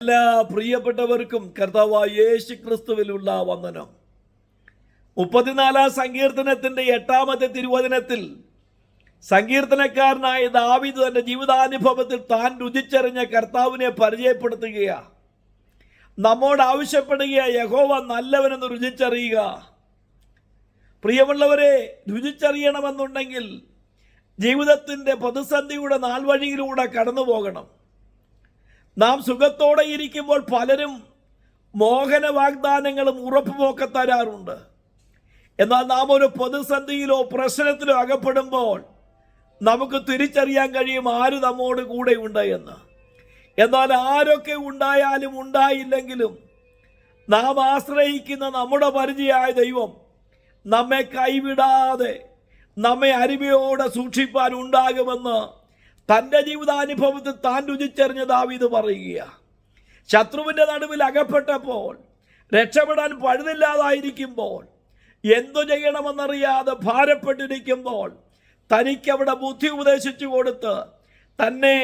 എല്ലാ പ്രിയപ്പെട്ടവർക്കും കർത്താവായ യേശു ക്രിസ്തുവിലുള്ള വന്ദനം. മുപ്പത്തിനാലാം സങ്കീർത്തനത്തിന്റെ എട്ടാമത്തെ തിരുവചനത്തിൽ സങ്കീർത്തനക്കാരനായ ദാവിദ് തന്റെ ജീവിതാനുഭവത്തിൽ താൻ രുചിച്ചറിഞ്ഞ കർത്താവിനെ പരിചയപ്പെടുത്തുകയാണ് നമ്മോട് ആവശ്യപ്പെടുക യഹോവ നല്ലവനെന്ന് രുചിച്ചറിയുക. പ്രിയമുള്ളവരെ രുചിച്ചറിയണമെന്നുണ്ടെങ്കിൽ ജീവിതത്തിന്റെ പ്രതിസന്ധിയുടെ നാൾവഴിയിലൂടെ കടന്നു പോകണം നാം സുഖത്തോടെ ഇരിക്കുമ്പോൾ പലരും മോഹന വാഗ്ദാനങ്ങളും ഉറപ്പുമൊക്കെ തരാറുണ്ട്. എന്നാൽ നാം ഒരു പ്രതിസന്ധിയിലോ പ്രശ്നത്തിലോ അകപ്പെടുമ്പോൾ നമുക്ക് തിരിച്ചറിയാൻ കഴിയും ആര് നമ്മോട് കൂടെ ഉണ്ട് എന്ന്. എന്നാൽ ആരൊക്കെ ഉണ്ടായാലും ഉണ്ടായില്ലെങ്കിലും നാം ആശ്രയിക്കുന്ന നമ്മുടെ പരിചയമായ ദൈവം നമ്മെ കൈവിടാതെ നമ്മെ അരുമയോടെ സൂക്ഷിപ്പാൻ ഉണ്ടാകുമെന്ന് തന്റെ ജീവിതാനുഭവത്തിൽ താൻ രുചിച്ചെറിഞ്ഞ ദാവീദ് പറയുക ശത്രുവിന്റെ നടുവിൽ അകപ്പെട്ടപ്പോൾ രക്ഷപ്പെടാൻ പഴുതില്ലാതായിരിക്കുമ്പോൾ എന്തു ചെയ്യണമെന്നറിയാതെ ഭാരപ്പെട്ടിരിക്കുമ്പോൾ തനിക്കവിടെ ബുദ്ധി ഉപദേശിച്ചു കൊടുത്ത് തന്നെ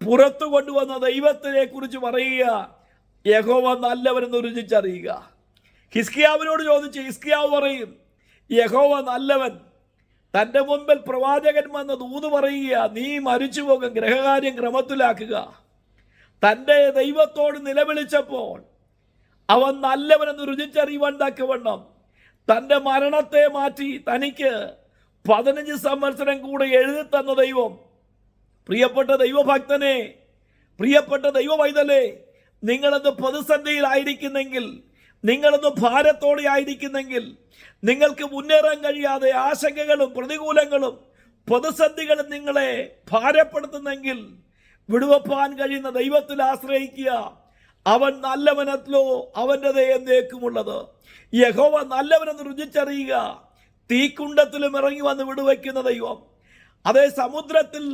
പുറത്തു കൊണ്ടുവന്ന ദൈവത്തിനെ കുറിച്ച് പറയുക യഹോവ നല്ലവനെന്ന് രുചിച്ചറിയുക. ഹിസ്കിയാവിനോട് ചോദിച്ച് ഹിസ്കിയാവ് പറയും യഹോവ നല്ലവൻ തന്റെ മുമ്പിൽ പ്രവാചകൻ വന്ന് ദൂത് പറയുക നീ മരിച്ചു പോകും ഗ്രഹകാര്യം ക്രമത്തിലാക്കുക. തന്റെ ദൈവത്തോട് നിലവിളിച്ചപ്പോൾ അവൻ നല്ലവനെന്ന് രുചിച്ചറിയുവാൻ തക്കവണ്ണം തന്റെ മരണത്തെ മാറ്റി തനിക്ക് പതിനഞ്ച് സംവത്സരം കൂടെ എഴുതി തന്ന ദൈവം പ്രിയപ്പെട്ട ദൈവഭക്തനെ പ്രിയപ്പെട്ട ദൈവവൈതലേ നിങ്ങളത് പ്രതിസന്ധിയിലായിരിക്കുന്നെങ്കിൽ നിങ്ങളൊന്ന് ഭാരത്തോടെ ആയിരിക്കുന്നെങ്കിൽ നിങ്ങൾക്ക് മുന്നേറാൻ കഴിയാതെ ആശങ്കകളും പ്രതികൂലങ്ങളും പ്രതിസന്ധികളും നിങ്ങളെ ഭാരപ്പെടുത്തുന്നെങ്കിൽ വിടുവപ്പാൻ കഴിയുന്ന ദൈവത്തിൽ ആശ്രയിക്കുക. അവൻ നല്ലവനത്തിലോ അവന്റെ എന്നേക്കുമുള്ളത്. യഹോവ നല്ലവനെന്ന് രുചിച്ചറിയുക. തീക്കുണ്ടത്തിലും ഇറങ്ങി വന്ന് വിടുവയ്ക്കുന്ന ദൈവം. അതേ സമുദ്രത്തിൽ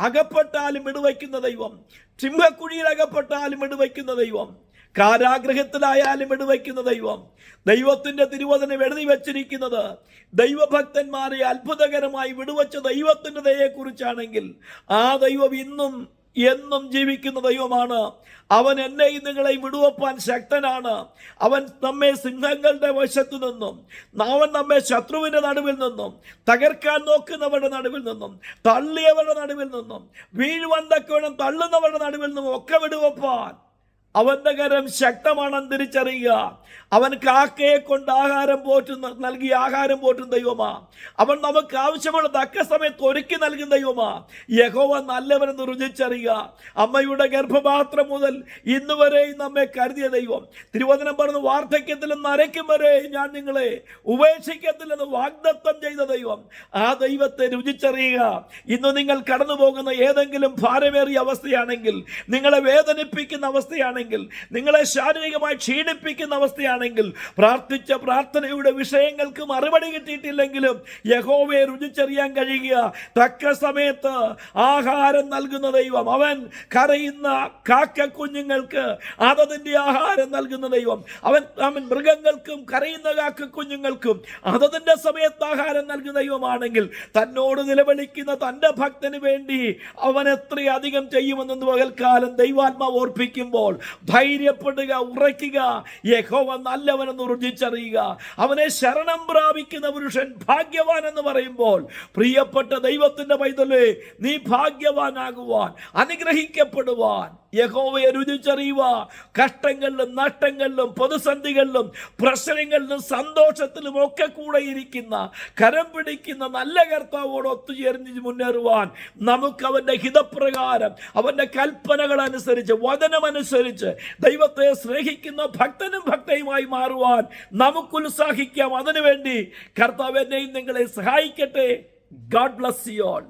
അകപ്പെട്ടാലും ഇടുവയ്ക്കുന്ന ദൈവം. സിംഹക്കുഴിയിൽ അകപ്പെട്ടാലും ഇടുവയ്ക്കുന്ന ദൈവം. കാരാഗ്രഹത്തിലായാലും ഇടുവയ്ക്കുന്ന ദൈവം. ദൈവത്തിന്റെ തിരുവചനം എഴുതി വെച്ചിരിക്കുന്നത് ദൈവഭക്തന്മാരെ അത്ഭുതകരമായി വിടുവച്ച ദൈവത്തിന്റെ ദയെക്കുറിച്ചാണെങ്കിൽ ആ ദൈവം ഇന്നും എന്നും ജീവിക്കുന്ന ദൈവമാണ്. അവൻ എന്നെയും നിങ്ങളെയും വിടുവപ്പാൻ ശക്തനാണ്. അവൻ നമ്മെ സിംഹങ്ങളുടെ വശത്തു നിന്നും അവൻ നമ്മെ ശത്രുവിന്റെ നടുവിൽ നിന്നും തകർക്കാൻ നോക്കുന്നവരുടെ നടുവിൽ നിന്നും തള്ളിയവരുടെ നടുവിൽ നിന്നും വീഴുവൻ തക്കവണ്ണം തള്ളുന്നവരുടെ നടുവിൽ നിന്നും ഒക്കെ വിടുവപ്പാൻ. അവന്റെ കരം ശക്തമാണെന്ന് തിരിച്ചറിയുക അവൻ കാക്കയെ കൊണ്ട് ആഹാരം പോറ്റുന്ന നൽകി ആഹാരം പോറ്റും ദൈവമാ. അവൻ നമുക്ക് ആവശ്യമുള്ള തക്ക സമയത്ത് ഒരുക്കി നൽകും ദൈവമാ. യഹോവ നല്ലവനെന്ന് രുചിച്ചറിയുക. അമ്മയുടെ ഗർഭപാത്രം മുതൽ ഇന്ന് വരെയും നമ്മെ കരുതിയ ദൈവം. തിരുവചനം പറഞ്ഞ വാർദ്ധക്യത്തിലും നരയ്ക്കും വരെ ഞാൻ നിങ്ങളെ ഉപേക്ഷിക്കത്തില്ലെന്ന് വാഗ്ദത്തം ചെയ്ത ദൈവം. ആ ദൈവത്തെ രുചിച്ചറിയുക. ഇന്ന് നിങ്ങൾ കടന്നു പോകുന്ന ഏതെങ്കിലും ഭാരമേറിയ അവസ്ഥയാണെങ്കിൽ നിങ്ങളെ വേദനിപ്പിക്കുന്ന അവസ്ഥയാണെങ്കിൽ നിങ്ങളെ ശാരീരികമായി ക്ഷീണിപ്പിക്കുന്ന അവസ്ഥയാണെങ്കിൽ പ്രാർത്ഥിച്ച പ്രാർത്ഥനയുടെ വിഷയങ്ങൾക്ക് മറുപടി കിട്ടിയിട്ടില്ലെങ്കിലും യഹോവയെ രുചിച്ചറിയാൻ കഴിയുക. തക്ക സമയത്ത് ആഹാരം നൽകുന്ന ദൈവം അവൻ കരയുന്ന കാക്ക കുഞ്ഞുങ്ങൾക്ക് അതതിന്റെ ആഹാരം നൽകുന്ന ദൈവം അവൻ അവൻ മൃഗങ്ങൾക്കും കരയുന്ന കാക്ക കുഞ്ഞുങ്ങൾക്കും അതതിന്റെ സമയത്ത് ആഹാരം നൽകുന്ന ദൈവമാണെങ്കിൽ തന്നോട് നിലവിളിക്കുന്ന തന്റെ ഭക്തന് വേണ്ടി അവൻ എത്രയധികം ചെയ്യുമെന്ന് പകൽക്കാലം ദൈവാത്മാവ് ഓർപ്പിക്കുമ്പോൾ ധൈര്യപ്പെടുക ഉറയ്ക്കുക. യഹോവ നല്ലവനെന്ന് രുചിച്ചറിയുക അവനെ ശരണം പ്രാപിക്കുന്ന പുരുഷൻ ഭാഗ്യവാൻ എന്ന് പറയുമ്പോൾ പ്രിയപ്പെട്ട ദൈവത്തിന്റെ പൈതലേ നീ ഭാഗ്യവാനാകുവാൻ അനുഗ്രഹിക്കപ്പെടുവാൻ. യഹോവയെ രുചിച്ചറിയുക കഷ്ടങ്ങളിലും നഷ്ടങ്ങളിലും പ്രതിസന്ധികളിലും പ്രശ്നങ്ങളിലും സന്തോഷത്തിലും ഒക്കെ കൂടെ ഇരിക്കുന്ന കരം പിടിക്കുന്ന നല്ല കർത്താവോട് ഒത്തുചേർന്ന് മുന്നേറുവാൻ നമുക്ക് അവന്റെ ഹിതപ്രകാരം അവന്റെ കൽപ്പനകൾ അനുസരിച്ച് വചനമനുസരിച്ച് ദൈവത്തെ സ്നേഹിക്കുന്ന ഭക്തനും ഭക്തയുമായി മാറുവാൻ നമുക്ക് ഉത്സാഹിക്കാം. അതിനുവേണ്ടി കർത്താവ് എന്നെയും നിങ്ങളെ സഹായിക്കട്ടെ. God bless you all